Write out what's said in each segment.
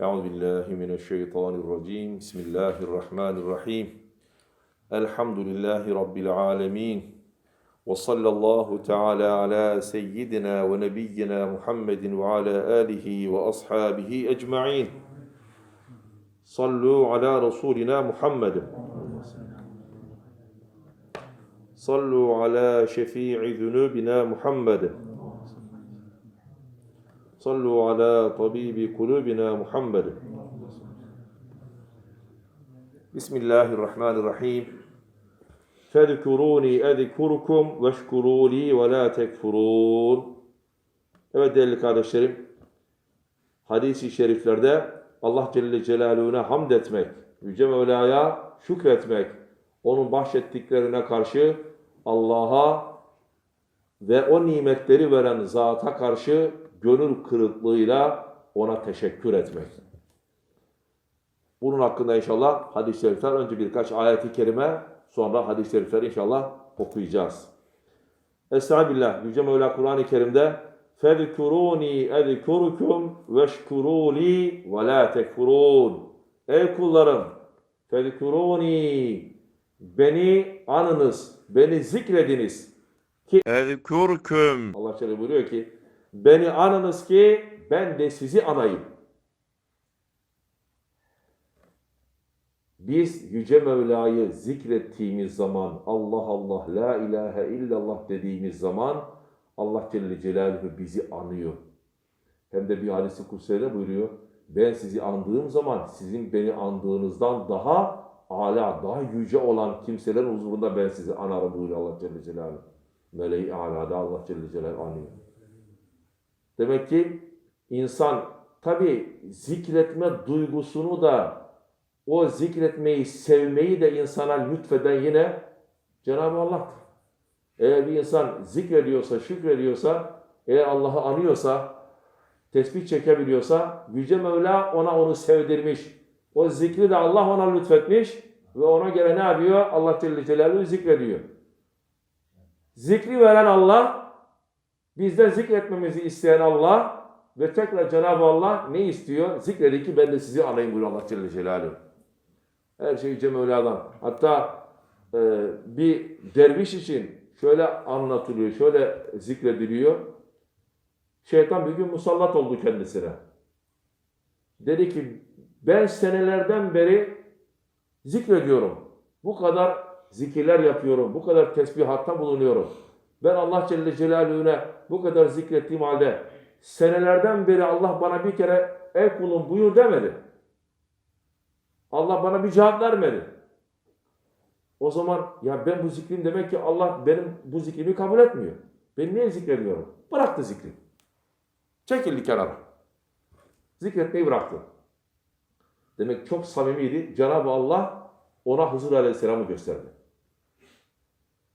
أعوذ بالله من الشيطان الرجيم. بسم الله الرحمن الرحيم. الحمد لله رب العالمين. وصلى الله تعالى على سيدنا ونبينا محمد وعلى آله وأصحابه أجمعين. صلوا على رسولنا محمد. صلوا على شفيع ذنوبنا محمد. صلوا على طبيب قلوبنا محمد بسم الله الرحمن الرحيم فاذكروني أذكركم واشكروا لي ولا تكفرون Evet değerli kardeşlerim, hadisi şeriflerde Allah Celle Celaluhu'na hamd etmek, Yüce Mevla'ya şükretmek, onun bahşettiklerine karşı Allah'a ve o nimetleri veren zata karşı gönül kırıklığıyla ona teşekkür etmek. Bunun hakkında inşallah hadis-i şerifler önce birkaç ayet-i kerime sonra hadis-i şerifleri inşallah okuyacağız. Estağfirullah. Yüce Mevla Kur'an-ı Kerim'de فَذْكُرُونِي اَذْكُرُكُمْ وَاشْكُرُوا لِي وَلَا تَكْفُرُونَ Ey kullarım! فَذْكُرُونِي Beni anınız, beni zikrediniz. Ki اَذْكُرْكُمْ Allah Celle buyuruyor ki Beni anınız ki ben de sizi anayım. Biz Yüce Mevla'yı zikrettiğimiz zaman, Allah Allah, La ilahe illallah dediğimiz zaman Allah Celle Celaluhu bizi anıyor. Hem de bir hadisi kutsede buyuruyor. Ben sizi andığım zaman sizin beni andığınızdan daha ala, daha yüce olan kimselerin huzurunda ben sizi anarım buyuruyor Allah Celle Celaluhu. Meleği alada Allah Celle Celaluhu anıyor. Demek ki insan tabi zikretme duygusunu da o zikretmeyi, sevmeyi de insana lütfeden yine Cenab-ı Allah'tır. Eğer bir insan zikrediyorsa, şükrediyorsa, eğer Allah'ı anıyorsa, tesbih çekebiliyorsa, Yüce Mevla ona onu sevdirmiş. O zikri de Allah ona lütfetmiş ve ona göre ne yapıyor? Allah Celle Celaluhu zikrediyor. Zikri veren Allah, bizden zikretmemizi isteyen Allah ve tekrar Cenab-ı Allah ne istiyor? Zikredin ki ben de sizi anayım buyuruyor Allah Celle Celaluhu. Her şey Yüce Mevla'dan. Hatta e, bir derviş için şöyle anlatılıyor, şöyle zikrediliyor. Şeytan bir gün musallat oldu kendisine. Dedi ki ben senelerden beri zikrediyorum. Bu kadar zikirler yapıyorum. Bu kadar tesbihatta bulunuyorum. Ben Allah Celle Celaluhu'na bu kadar zikrettiğim halde senelerden beri Allah bana bir kere ey kulum buyur demedi. Allah bana bir cevap vermedi. O zaman ya ben bu zikrim demek ki Allah benim bu zikrimi kabul etmiyor. Ben niye zikrediyorum? Bıraktı zikri. Çekildi kenara. Zikretmeyi bıraktı. Demek çok samimiydi. Cenab-ı Allah ona Hızır Aleyhisselam'ı gösterdi.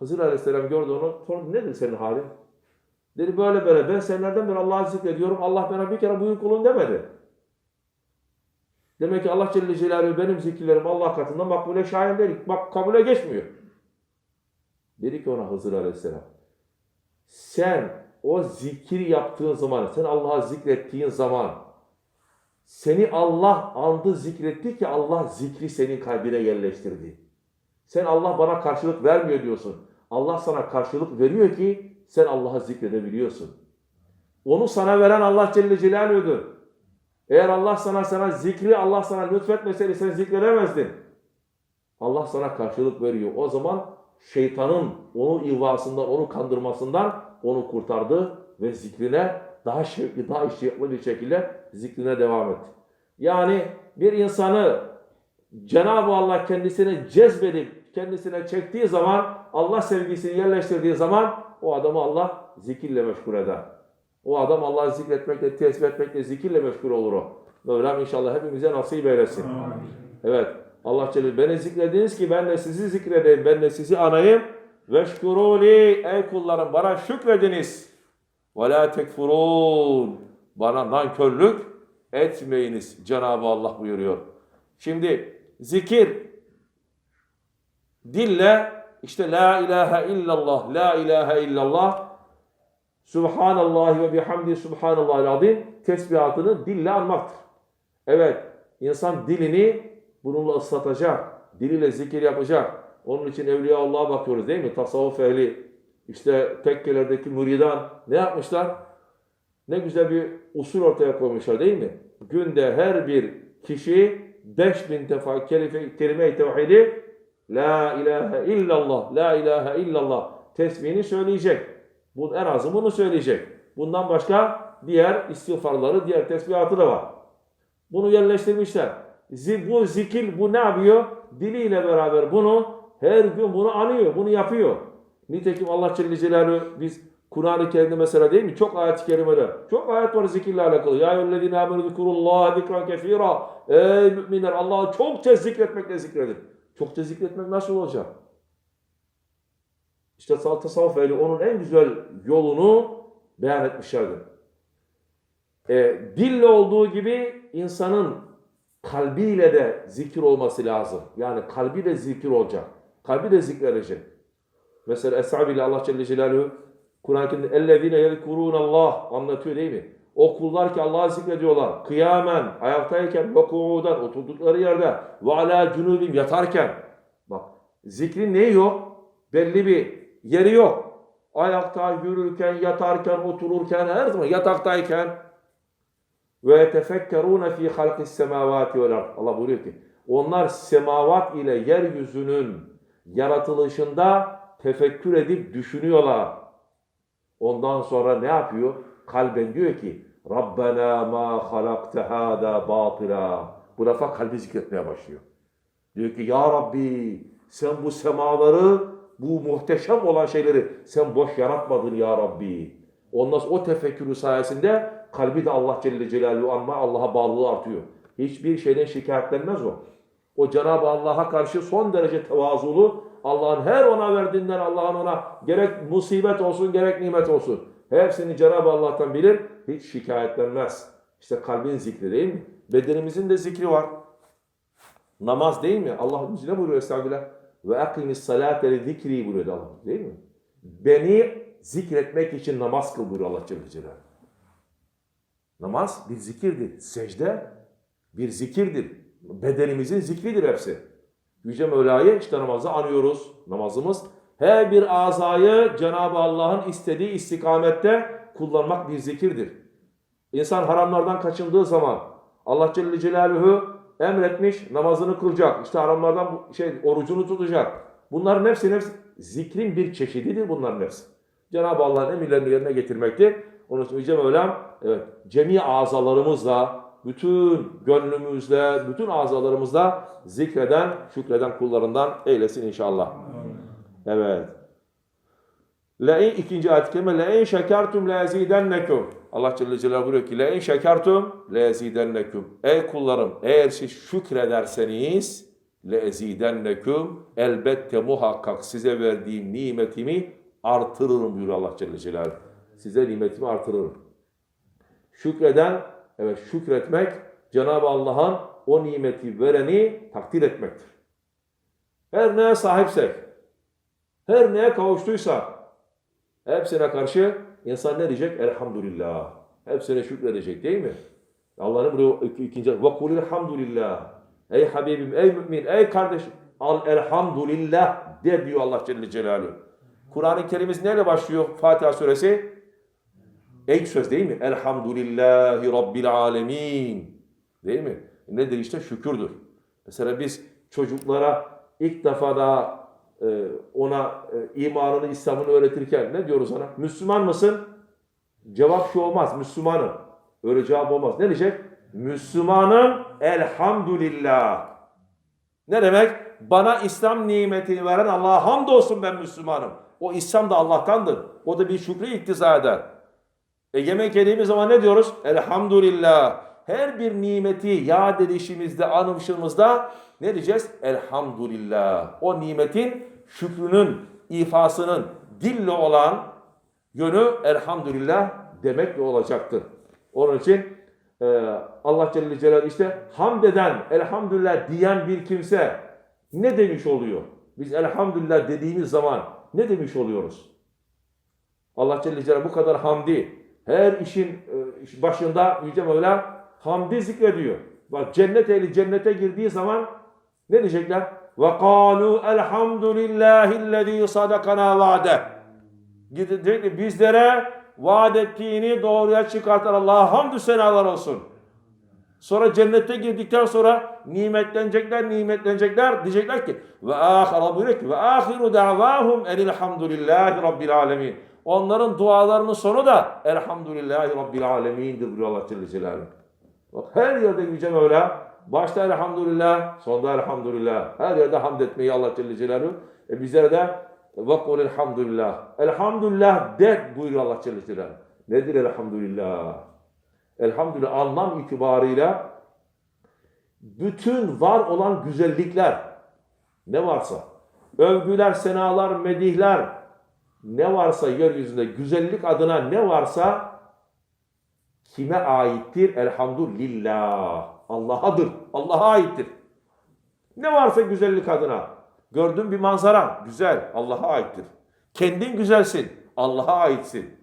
Hızır Aleyhisselam gördü onu. Sonra nedir senin halin? Dedi böyle böyle ben senelerden beri Allah'ı zikrediyorum. Allah bana bir kere buyur kulun demedi. Demek ki Allah Celle Celaluhu benim zikirlerim Allah katında makbule şahin değil. Bak kabule geçmiyor. Dedi ki ona Hızır Aleyhisselam. Sen o zikir yaptığın zaman, sen Allah'a zikrettiğin zaman seni Allah andı zikretti ki Allah zikri senin kalbine yerleştirdi. Sen Allah bana karşılık vermiyor diyorsun. Allah sana karşılık veriyor ki sen Allah'ı zikredebiliyorsun. Onu sana veren Allah Celle Celaluhu'dur. Eğer Allah sana sana zikri Allah sana lütfetmeseydi sen zikredemezdin. Allah sana karşılık veriyor. O zaman şeytanın onu ivasından, onu kandırmasından onu kurtardı ve zikrine daha şevkli, daha iştiyaklı bir şekilde zikrine devam etti. Yani bir insanı Cenab-ı Allah kendisine cezbedip kendisine çektiği zaman Allah sevgisini yerleştirdiği zaman o adamı Allah zikirle meşgul eder. O adam Allah'ı zikretmekle, tesbih etmekle, zikirle meşgul olur o. Mevlam inşallah hepimize nasip eylesin. Evet. Allah Celle beni zikrediniz ki ben de sizi zikredeyim, ben de sizi anayım. Veşkuruni ey kullarım bana şükrediniz. Ve la tekfurun. Bana nankörlük etmeyiniz. Cenab-ı Allah buyuruyor. Şimdi zikir dille işte la ilahe illallah, la ilahe illallah Subhanallah ve bihamdi subhanallahil azim tesbihatını dille anmaktır. Evet, insan dilini bununla ıslatacak, diliyle zikir yapacak. Onun için Evliya Allah'a bakıyoruz değil mi? Tasavvuf ehli, işte tekkelerdeki müridan ne yapmışlar? Ne güzel bir usul ortaya koymuşlar değil mi? Günde her bir kişi 5000 defa kelime, kelime-i tevhidi La ilahe illallah, la ilahe illallah tesbihini söyleyecek. Bu, en azı bunu söyleyecek. Bundan başka diğer istiğfarları, diğer tesbihatı da var. Bunu yerleştirmişler. Bu zikir, bu ne yapıyor? Diliyle beraber bunu her gün bunu anıyor, bunu yapıyor. Nitekim Allah Celle Celaluhu biz Kur'an-ı Kerim'de mesela değil mi? Çok ayet-i kerimede. Çok ayet var zikirle alakalı. Ya eyyühellezine amenu zikrullah zikran kefira. Ey müminler Allah'ı çokça zikretmekle zikredin. Çokça zikretmek nasıl olacak? İşte tasavvuf ehli onun en güzel yolunu beyan etmişlerdir. E, dille olduğu gibi insanın kalbiyle de zikir olması lazım. Yani kalbi de zikir olacak. Kalbi de zikredecek. Mesela Eshab ile Allah Celle Celaluhu Kur'an-ı Kerim'de اَلَّذ۪ينَ يَذْكُرُونَ Allah anlatıyor değil mi? O kullar ki Allah'ı zikrediyorlar. Kıyamen, ayaktayken, ve kuudan, oturdukları yerde, ve ala cunubim yatarken. Bak, zikrin neyi yok? Belli bir yeri yok. Ayakta, yürürken, yatarken, otururken, her zaman yataktayken, ve tefekkerune fi halkis semavati vel. Allah buyuruyor ki onlar semavat ile yeryüzünün yaratılışında tefekkür edip düşünüyorlar. Ondan sonra ne yapıyor? Kalben diyor ki Rabbena ma halakte hada batila. Bu defa kalbi zikretmeye başlıyor. Diyor ki ya Rabbi sen bu semaları bu muhteşem olan şeyleri sen boş yaratmadın ya Rabbi. Ondan o tefekkürü sayesinde kalbi de Allah Celle Celaluhu anma Allah'a bağlılığı artıyor. Hiçbir şeyden şikayetlenmez o. O Cenab-ı Allah'a karşı son derece tevazulu, Allah'ın her ona verdiğinden Allah'ın ona gerek musibet olsun gerek nimet olsun. Hepsini Cenab-ı Allah'tan bilir, hiç şikayetlenmez. İşte kalbin zikri değil mi? Bedenimizin de zikri var. Namaz değil mi? Allah ne buyuruyor Estağfirullah? Ve akimis salate li zikri buyuruyor Allah değil mi? Beni zikretmek için namaz kıl buyuruyor Allah Celle Celaluhu. Namaz bir zikirdir. Secde bir zikirdir. Bedenimizin zikridir hepsi. Yüce Mevla'yı işte namazı anıyoruz. Namazımız her bir azayı Cenab-ı Allah'ın istediği istikamette kullanmak bir zikirdir. İnsan haramlardan kaçındığı zaman Allah Celle Celaluhu emretmiş namazını kılacak. İşte haramlardan şey orucunu tutacak. Bunların hepsi, hepsi zikrin bir çeşididir bunların hepsi. Cenab-ı Allah'ın emirlerini yerine getirmektir. Onun için Yüce Mevlam evet, cemi azalarımızla, bütün gönlümüzle, bütün azalarımızla zikreden, şükreden kullarından eylesin inşallah. Evet. Le'in ikinci ayet-i kerime le'in şekertum le'zidennekum. Allah Celle Celaluhu buyuruyor ki le'in şekertum le'zidennekum. Ey kullarım eğer siz şükrederseniz le'zidennekum elbette muhakkak size verdiğim nimetimi artırırım buyuruyor Allah Celle Celaluhu. Size nimetimi artırırım. Şükreden, evet şükretmek Cenab-ı Allah'ın o nimeti vereni takdir etmektir. Her neye sahipsek, her neye kavuştuysak, hepsine karşı insan ne diyecek? Elhamdülillah. Hepsine şükredecek değil mi? Allah'ın ik- ikinci ve kulil elhamdülillah. Ey Habibim, ey mümin, ey kardeşim. Al elhamdülillah de diyor Allah Celle Celaluhu. Kur'an-ı Kerim'imiz neyle başlıyor Fatiha suresi? İlk söz değil mi? Elhamdülillahi Rabbil alemin. Değil mi? Nedir işte? Şükürdür. Mesela biz çocuklara ilk defa e, ona e, imanını, İslam'ını öğretirken ne diyoruz ona? Müslüman mısın? Cevap şu olmaz. Müslümanım. Öyle cevap olmaz. Ne diyecek? Müslümanım elhamdülillah. Ne demek? Bana İslam nimetini veren Allah'a hamdolsun ben Müslümanım. O İslam da Allah'tandır. O da bir şükrü iktiza eder. E yemek yediğimiz zaman ne diyoruz? Elhamdülillah. Her bir nimeti yad edişimizde, anımşımızda ne diyeceğiz? Elhamdülillah. O nimetin şükrünün, ifasının dille olan yönü elhamdülillah demekle olacaktır. Onun için e, Allah Celle Celaluhu işte hamd eden, elhamdülillah diyen bir kimse ne demiş oluyor? Biz elhamdülillah dediğimiz zaman ne demiş oluyoruz? Allah Celle Celaluhu bu kadar hamdi, her işin e, başında Yüce Mevla hamdi zikrediyor. Bak cennet ehli cennete girdiği zaman ne diyecekler? Ve kalu elhamdülillahillezî sadakana vaade. Gidecek ki bizlere vaat ettiğini doğruya çıkartan Allah'a hamdü senalar olsun. Sonra cennete girdikten sonra nimetlenecekler, nimetlenecekler. Diyecekler ki ve ahir buyuruyor ki ve ahiru davahum elhamdülillahi rabbil alemin. Onların dualarının sonu da elhamdülillahi rabbil alemin'dir buyuruyor Allah Celle Celaluhu. Her yerde Yüce Mevla başta elhamdülillah, sonda elhamdülillah. Her yerde hamd etmeyi Allah Celle Celaluhu. E bizlere de kul elhamdülillah. Elhamdülillah de buyuruyor Allah Celle Celaluhu. Nedir elhamdülillah? Elhamdülillah anlam itibarıyla bütün var olan güzellikler ne varsa övgüler, senalar, medihler ne varsa yeryüzünde güzellik adına ne varsa kime aittir? Elhamdülillah. Allah'adır. Allah'a aittir. Ne varsa güzellik adına. Gördüğün bir manzara güzel. Allah'a aittir. Kendin güzelsin. Allah'a aitsin.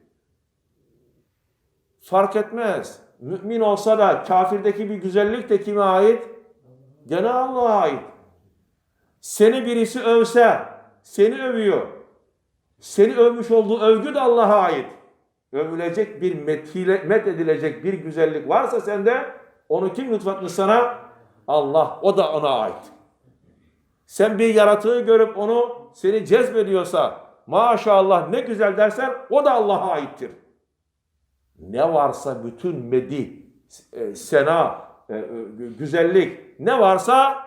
Fark etmez. Mümin olsa da kafirdeki bir güzellik de kime ait? Gene Allah'a ait. Seni birisi övse, seni övüyor. Seni övmüş olduğu övgü de Allah'a ait. Övülecek bir methile, met edilecek bir güzellik varsa sende onu kim lütfetmiş sana? Allah. O da ona ait. Sen bir yaratığı görüp onu seni cezbediyorsa maşallah ne güzel dersen o da Allah'a aittir. Ne varsa bütün medi, e, sena, e, e, güzellik ne varsa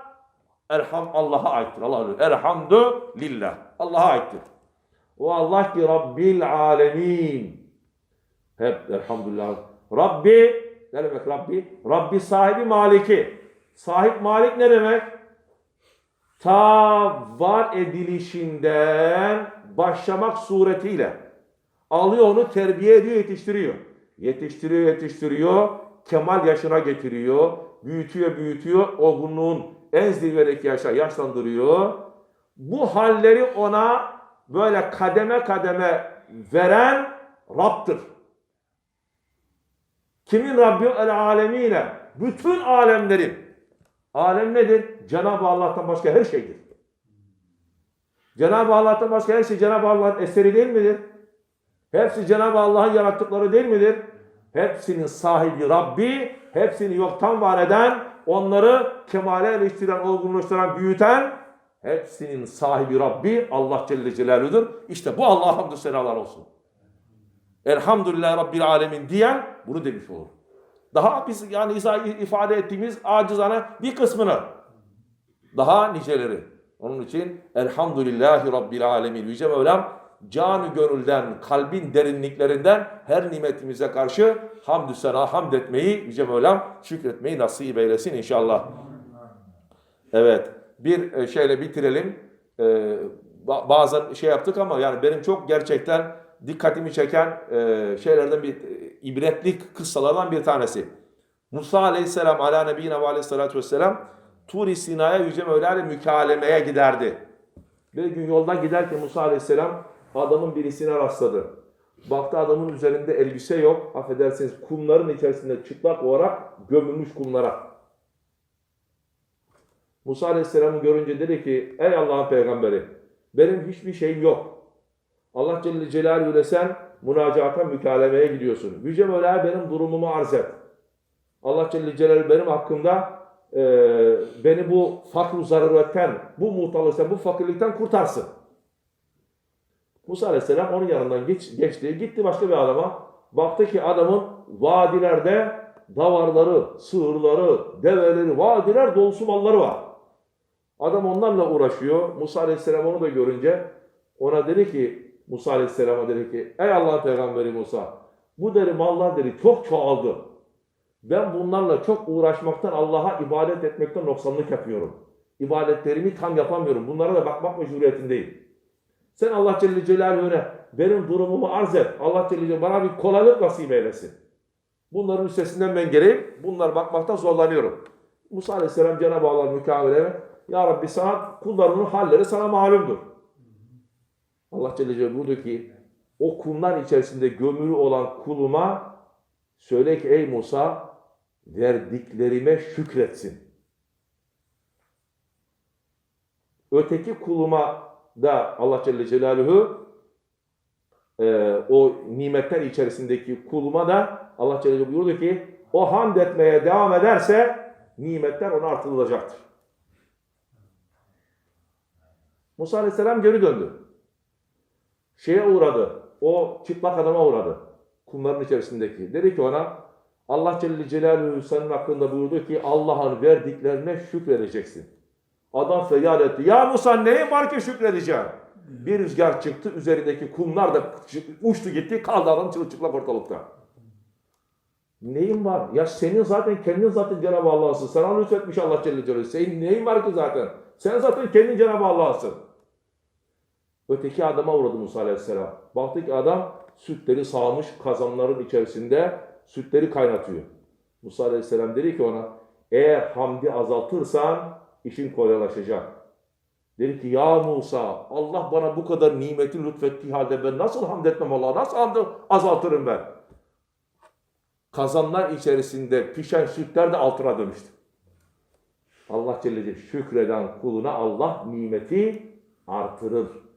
elham Allah'a aittir. Allah diyor. Elhamdü lillah. Allah'a aittir. O Allah ki Rabbil alemin. Hep elhamdülillah. Rabbi ne demek Rabbi? Rabbi sahibi maliki. Sahip malik ne demek? Ta var edilişinden başlamak suretiyle alıyor onu terbiye ediyor, yetiştiriyor. Yetiştiriyor, yetiştiriyor, kemal yaşına getiriyor, büyütüyor, büyütüyor, olgunluğun en zirvedeki yaşa yaşlandırıyor. Bu halleri ona böyle kademe kademe veren Rab'dır. Kimin Rabbi? El alemine. Bütün alemlerin. Alem nedir? Cenab-ı Allah'tan başka her şeydir. Cenab-ı Allah'tan başka her şey Cenab-ı Allah'ın eseri değil midir? Hepsi Cenab-ı Allah'ın yarattıkları değil midir? Hepsinin sahibi Rabbi, hepsini yoktan var eden, onları kemale eriştiren, olgunlaştıran, büyüten, hepsinin sahibi Rabbi Allah Celle Celaluhu'dur. İşte bu Allah'a hamdü senalar olsun. Elhamdülillah Rabbil Alemin diyen bunu demiş olur. Daha biz yani ifade ettiğimiz acizane bir kısmını. Daha niceleri. Onun için Elhamdülillahi Rabbil Alemin. Yüce Mevlam canı gönülden, kalbin derinliklerinden her nimetimize karşı hamdü sena, hamd etmeyi Yüce Mevlam şükretmeyi nasip eylesin inşallah. Evet. Bir e, şeyle bitirelim. Ee, bazen şey yaptık ama yani benim çok gerçekten dikkatimi çeken e, şeylerden bir e, ibretlik kıssalardan bir tanesi. Musa aleyhisselam ala nebiyine ve aleyhissalatü vesselam Tur-i Sina'ya Yüce Mevla ile mükalemeye giderdi. Bir gün yoldan giderken Musa aleyhisselam adamın birisine rastladı. Baktı adamın üzerinde elbise yok. Affedersiniz kumların içerisinde çıplak olarak gömülmüş kumlara. Musa aleyhisselamı görünce dedi ki ey Allah'ın peygamberi benim hiçbir şeyim yok. Allah Celle Celaluhu ile sen münacata mükalemeye gidiyorsun. Yüce Mevla benim durumumu arz et. Allah Celle Celaluhu benim hakkımda e, beni bu fakr zaruretten, bu muhtalıktan, bu fakirlikten kurtarsın. Musa Aleyhisselam onun yanından geç, geçti. Gitti başka bir adama. Baktı ki adamın vadilerde davarları, sığırları, develeri, vadiler dolusu malları var. Adam onlarla uğraşıyor. Musa Aleyhisselam onu da görünce ona dedi ki Musa Aleyhisselam'a dedi ki ey Allah peygamberi Musa bu deri mallar dedi çok çoğaldı. Ben bunlarla çok uğraşmaktan Allah'a ibadet etmekten noksanlık yapıyorum. İbadetlerimi tam yapamıyorum. Bunlara da bakmak mecburiyetindeyim. Sen Allah Celle Celaluhu'na benim durumumu arz et. Allah Celle Celaluhu bana bir kolaylık nasip eylesin. Bunların üstesinden ben geleyim. Bunlar bakmaktan zorlanıyorum. Musa Aleyhisselam Cenab-ı Allah mükavele Ya Rabbi sana kullarının halleri sana malumdur. Allah Celle Celaluhu buyurdu ki o kumlar içerisinde gömülü olan kuluma söyle ki ey Musa verdiklerime şükretsin. Öteki kuluma da Allah Celle Celaluhu e, o nimetler içerisindeki kuluma da Allah Celle Celaluhu buyurdu ki o hamd etmeye devam ederse nimetler ona artırılacaktır. Musa Aleyhisselam geri döndü. Şeye uğradı. O çıplak adama uğradı. Kumların içerisindeki. Dedi ki ona Allah Celle Celaluhu senin hakkında buyurdu ki Allah'ın verdiklerine şükredeceksin. Adam feryat etti. Ya Musa neyin var ki şükredeceğim? Bir rüzgar çıktı. Üzerindeki kumlar da uçtu gitti. Kaldı adam çırılçıplak ortalıkta. Neyin var? Ya senin zaten kendin zaten Cenab-ı Allah'sın. Sana lütfetmiş Allah Celle Celaluhu. Senin neyin var ki zaten? Sen zaten kendin Cenab-ı Allah'sın. Öteki adama uğradı Musa Aleyhisselam. Baktı ki adam sütleri sağmış kazanların içerisinde sütleri kaynatıyor. Musa Aleyhisselam dedi ki ona eğer hamdi azaltırsan işin kolaylaşacak. Dedi ki ya Musa Allah bana bu kadar nimeti lütfettiği halde ben nasıl hamd etmem Allah'a nasıl hamdi azaltırım ben? Kazanlar içerisinde pişen sütler de altına dönüştü. Allah Celle Celaluhu şükreden kuluna Allah nimeti artırır.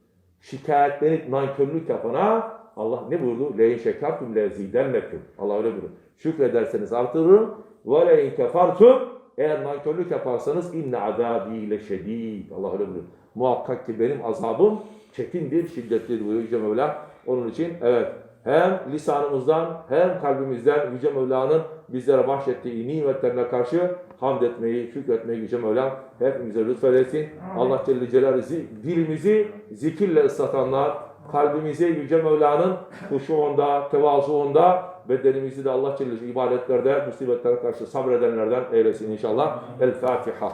Şikayetlenip nankörlük yapana Allah ne buyurdu? Leyin şekertum lezidennekum. Allah öyle buyurdu. Şükrederseniz artırırım. Ve leyin kefartum eğer nankörlük yaparsanız inne azabi leşedid. Allah öyle buyuruyor. Muhakkak ki benim azabım çetindir, şiddetlidir buyuruyor Yüce Mevla. Onun için evet hem lisanımızdan hem kalbimizden Yüce Mevla'nın bizlere bahşettiği nimetlerine karşı hamd etmeyi, şükretmeyi Yüce Mevla hepimize lütfedesin. Allah Celle Celaluhu zi- dilimizi zikirle ıslatanlar, kalbimizi Yüce Mevla'nın huşuğunda, tevazuunda, bedenimizi de Allah Celle ibadetlerde, musibetlere karşı sabredenlerden eylesin inşallah. El Fatiha.